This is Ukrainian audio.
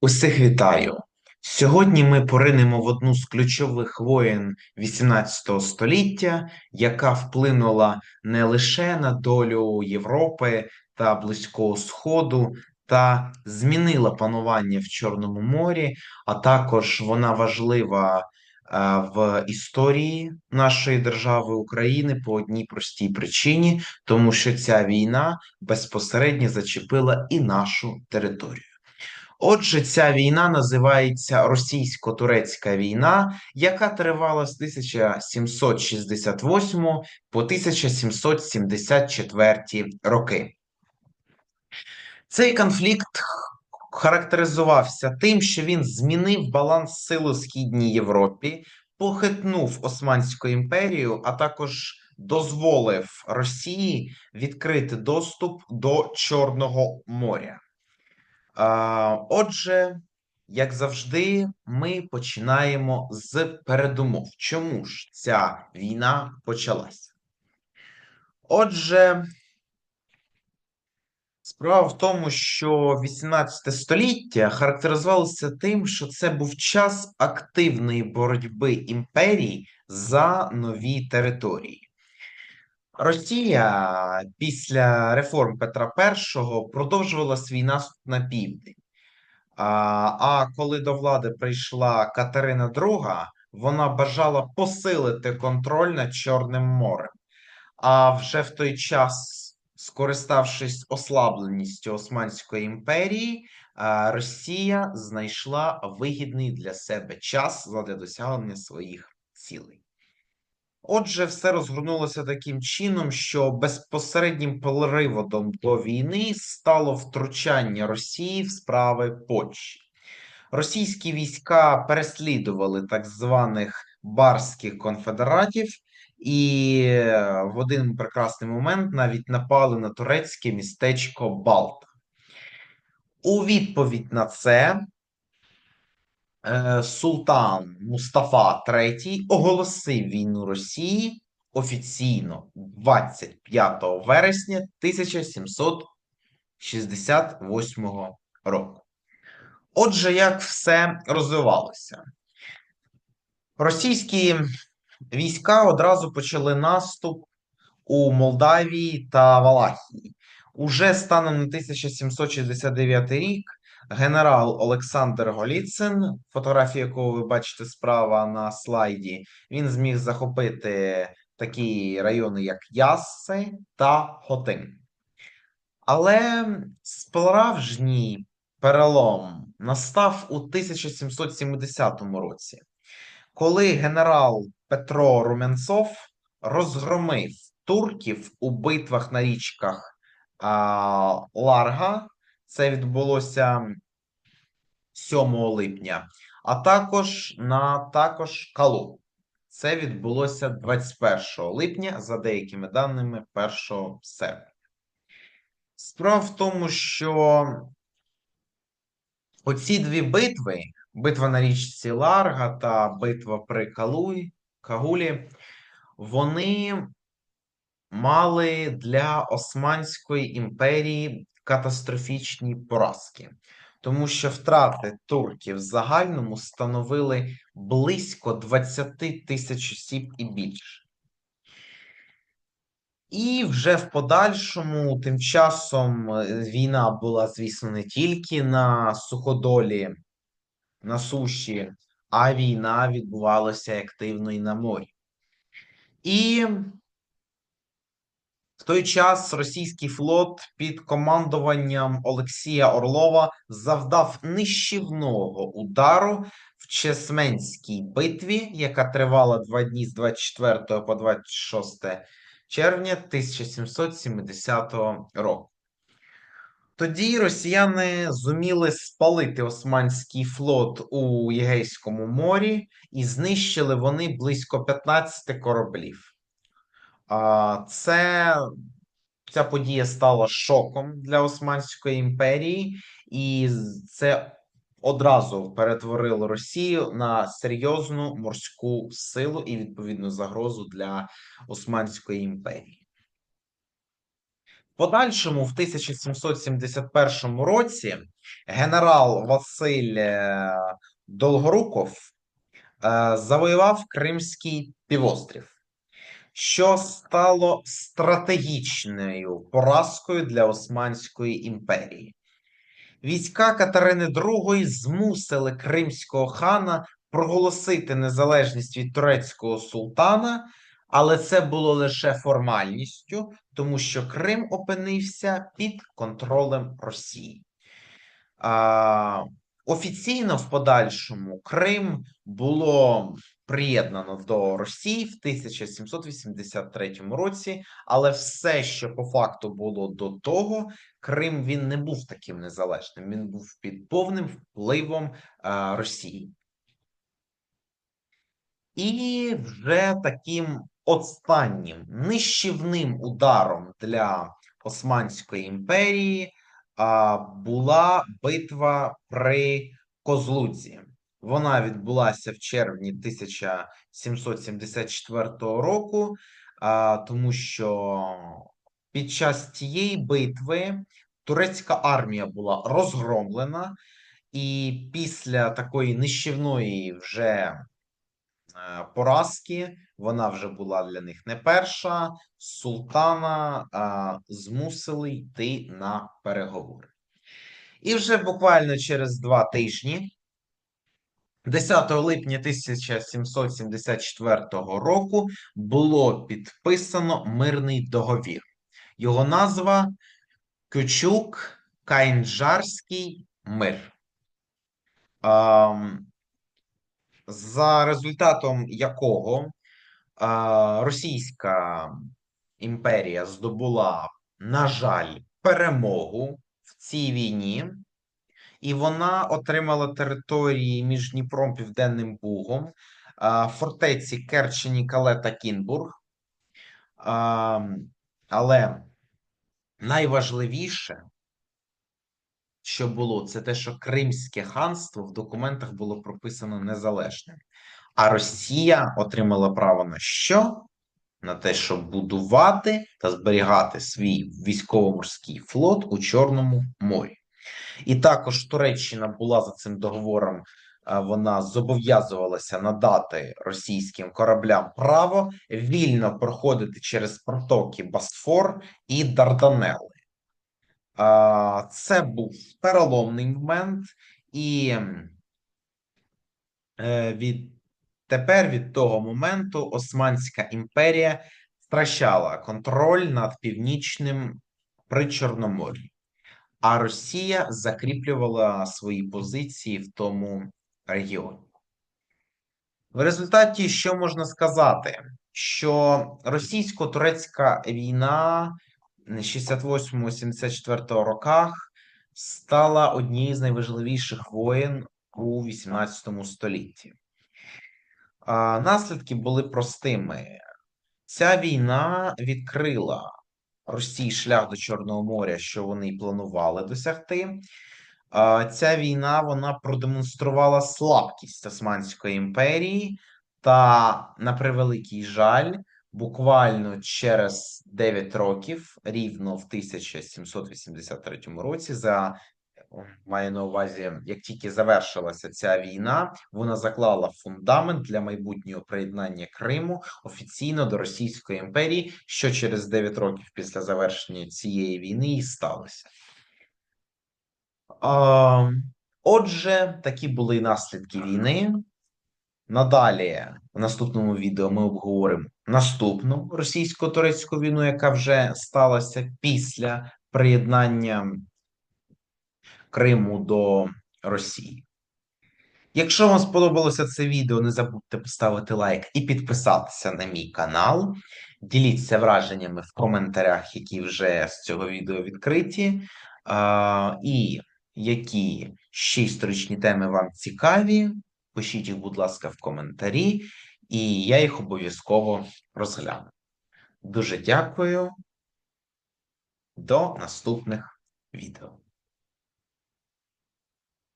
Усіх вітаю! Сьогодні ми поринемо в одну з ключових воєн XVIII століття, яка вплинула не лише на долю Європи та Близького Сходу, та змінила панування в Чорному морі, а також вона важлива е, в історії нашої держави України по одній простій причині, тому що ця війна безпосередньо зачепила і нашу територію. Отже, ця війна називається Російсько-турецька війна, яка тривала з 1768 по 1774 роки. Цей конфлікт характеризувався тим, що він змінив баланс сил у Східній Європі, похитнув Османську імперію, а також дозволив Росії відкрити доступ до Чорного моря. Отже, як завжди, ми починаємо з передумов. Чому ж ця війна почалася? Отже, справа в тому, що 18 століття характеризувалося тим, що це був час активної боротьби імперії за нові території. Росія після реформ Петра І продовжувала свій наступ на південь. А коли до влади прийшла Катерина II, вона бажала посилити контроль над Чорним морем. А вже в той час, скориставшись ослабленістю Османської імперії, Росія знайшла вигідний для себе час для досягнення своїх цілей. Отже, все розгорнулося таким чином, що безпосереднім приводом до війни стало втручання Росії в справи Польщі. Російські війська переслідували так званих барських конфедератів, і в один прекрасний момент навіть напали на турецьке містечко Балта. У відповідь на це султан Мустафа III оголосив війну Росії офіційно 25 вересня 1768 року. Отже, як все розвивалося, російські війська одразу почали наступ у Молдавії та Валахії. Уже станом на 1769 рік генерал Олександр Голіцин, фотографію якого ви бачите справа на слайді, він зміг захопити такі райони, як Ясси та Хотин. Але справжній перелом настав у 1770 році, коли генерал Петро Румянцов розгромив турків у битвах на річках а, Ларга це відбулося 7 липня, а також на також Калу. Це відбулося 21 липня, за деякими даними 1 серпня. Справа в тому, що оці дві битви: битва на річці Ларга та битва при Калуї, Кагулі, вони мали для Османської імперії катастрофічні поразки, тому що втрати турків в загальному становили близько 20 тисяч осіб і більше. І вже в подальшому, тим часом, е, війна була, звісно, не тільки на суходолі, на суші, а війна відбувалася активно і на морі. І в той час російський флот під командуванням Олексія Орлова завдав нищівного удару в Чесменській битві, яка тривала два дні з 24 по 26 червня 1770 року. Тоді росіяни зуміли спалити Османський флот у Єгейському морі і знищили вони близько 15 кораблів. Це ця подія стала шоком для Османської імперії, і це одразу перетворило Росію на серйозну морську силу і відповідну загрозу для Османської імперії. подальшому, в 1771 році, генерал Василь е, Долгоруков е, завоював Кримський півострів, що стало стратегічною поразкою для Османської імперії. Війська Катерини II змусили кримського хана проголосити незалежність від турецького султана, але це було лише формальністю, тому що Крим опинився під контролем Росії. А, Офіційно в подальшому Крим було приєднано до Росії в 1783 році, але все, що по факту було до того, Крим він не був таким незалежним. Він був під повним впливом а, Росії. І вже таким останнім нищівним ударом для Османської імперії а, була битва при Козлуці. Вона відбулася в червні 1774 року, тому що під час цієї битви турецька армія була розгромлена, і після такої нищівної вже е, поразки вона вже була для них не перша. Султана змусили йти на переговори. І вже буквально через два тижні, 10 липня 1774 року, було підписано мирний договір. Його назва Кючук Кайнджарський мир. За результатом якого Російська імперія здобула, на жаль, перемогу в цій війні, і вона отримала території між Дніпром Південним Бугом, фортеці Керчені, Кале та Кінбург. Але найважливіше, що було, це те, що Кримське ханство в документах було прописано незалежним. А Росія отримала право на що? На те, щоб будувати та зберігати свій військово-морський флот у Чорному морі. І також Туреччина була за цим договором, вона зобов'язувалася надати російським кораблям право вільно проходити через протоки Босфор і Дарданели. Це був переломний момент, і е, від тепер від того моменту Османська імперія втрачала контроль над північним Причорномор'ям, а Росія закріплювала свої позиції в тому регіоні. В результаті, що можна сказати, що російсько-турецька війна 68-74 роках стала однією з найважливіших воєн у 18 столітті. Наслідки були простими. Ця війна відкрила Росії шлях до Чорного моря, що вони й планували досягти. Ця війна вона продемонструвала слабкість Османської імперії, та, на превеликий жаль, буквально через 9 років, рівно в 1783 році, за маю на увазі, як тільки завершилася ця війна, вона заклала фундамент для майбутнього приєднання Криму офіційно до Російської імперії, що через 9 років після завершення цієї війни і сталося. Отже, такі були наслідки війни. Надалі в наступному відео ми обговоримо наступну російсько-турецьку війну, яка вже сталася після приєднання Криму до Росії. Якщо вам сподобалося це відео, не забудьте поставити лайк і підписатися на мій канал. Діліться враженнями в коментарях, які вже з цього відео відкриті. І які ще історичні теми вам цікаві. Пишіть їх, будь ласка, в коментарі, і я їх обов'язково розгляну. Дуже дякую. До наступних відео.